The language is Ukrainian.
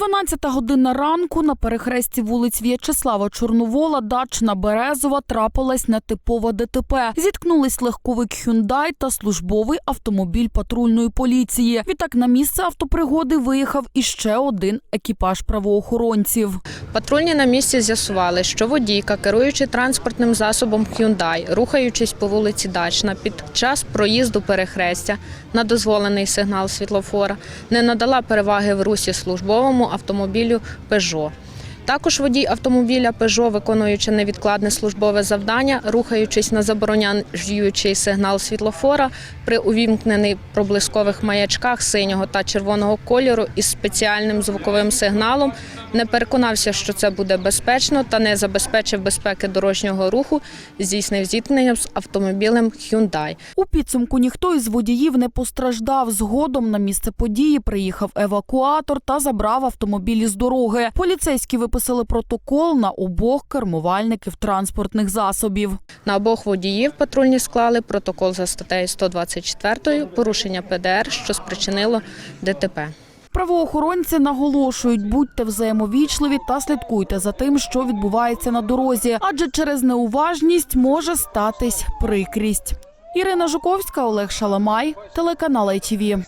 12 година ранку на перехресті вулиць В'ячеслава Чорновола, Дачна Березова трапилась нетипова ДТП. Зіткнулись легковик Hyundai та службовий автомобіль патрульної поліції. Відтак на місце автопригоди виїхав іще один екіпаж правоохоронців. Патрульні на місці з'ясували, що водійка, керуючи транспортним засобом Hyundai, рухаючись по вулиці Дачна під час проїзду перехрестя на дозволений сигнал світлофора, не надала переваги в русі службовому автомобілю Peugeot. Також водій автомобіля Peugeot, виконуючи невідкладне службове завдання, рухаючись на забороняючий сигнал світлофора при увімкнений проблискових маячках синього та червоного кольору із спеціальним звуковим сигналом, не переконався, що це буде безпечно та не забезпечив безпеки дорожнього руху, здійснив зіткнення з автомобілем Hyundai. У підсумку ніхто із водіїв не постраждав. Згодом на місце події приїхав евакуатор та забрав автомобілі з дороги. Поліцейські виписали протокол на обох кермувальників транспортних засобів. На обох водіїв патрульні склали протокол за статтею 124 порушення ПДР, що спричинило ДТП. Правоохоронці наголошують, будьте взаємовічливі та слідкуйте за тим, що відбувається на дорозі, адже через неуважність може статись прикрість. Ірина Жуковська, Олег Шаламай, телеканал ITV.